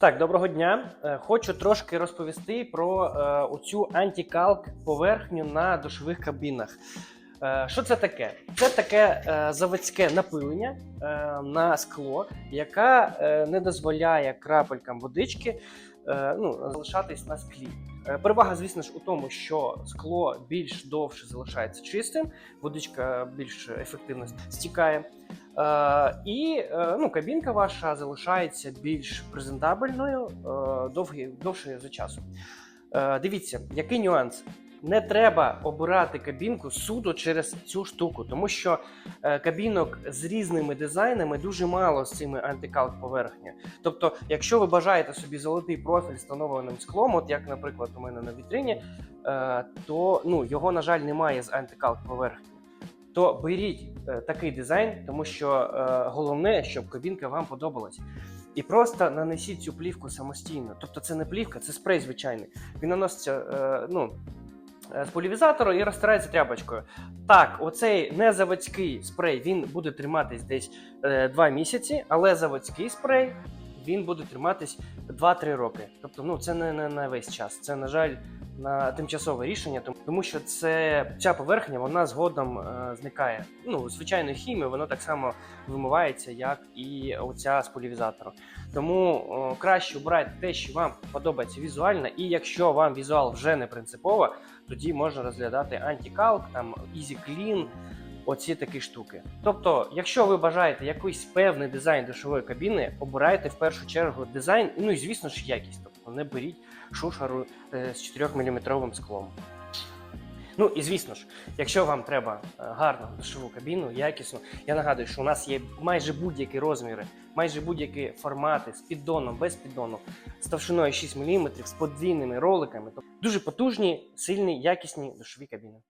Так, доброго дня. Е, Хочу трошки розповісти про е, оцю антикалк поверхню на душових кабінах. Е, що це таке? Це таке заводське напилення на скло, яка е, не дозволяє крапелькам водички ну, залишатись на склі. Перевага, звісно ж, у тому, що скло більш довше залишається чистим, водичка більш ефективно стікає. Е, і е, ну, кабінка ваша залишається більш презентабельною е, довгі, довше за часом. Дивіться, який нюанс. Не треба обирати кабінку суто через цю штуку, тому що кабінок з різними дизайнами дуже мало з цими антикалк поверхня. Тобто, якщо ви бажаєте собі золотий профіль з тонованим склом, от як, наприклад, у мене на вітрині, то ну, його, на жаль, немає з антикалк поверхні то беріть е, такий дизайн, тому що е, головне, щоб кабінка вам подобалась. І просто нанесіть цю плівку самостійно. Тобто це не плівка, це спрей звичайний. Він наноситься е, ну, з полівізатору і розтирається тряпочкою. Так, оцей незаводський спрей він буде триматись десь е, 2 місяці, але заводський спрей він буде триматись 2-3 роки. Тобто, ну це не на весь час. Це, на жаль, на тимчасове рішення, тому- що це ця поверхня вона згодом е, зникає. Ну, звичайною хімією воно так само вимивається, як і оця з полівізатору. Тому краще обирайте те, що вам подобається візуально, і якщо вам візуал вже не принципово, тоді можна розглядати антикалк, там Easy Clean, оці такі штуки. Тобто, якщо ви бажаєте якийсь певний дизайн душової кабіни, обирайте в першу чергу дизайн, ну і звісно ж якість. Тобто не беріть шушару е, з 4-мм склом. Ну і звісно ж, якщо вам треба е, гарну душову кабіну, якісну, я нагадую, що у нас є майже будь-які розміри, майже будь-які формати з піддоном, без піддону, з товщиною 6 мм, з подвійними роликами. Тобто дуже потужні, сильні, якісні душові кабіни.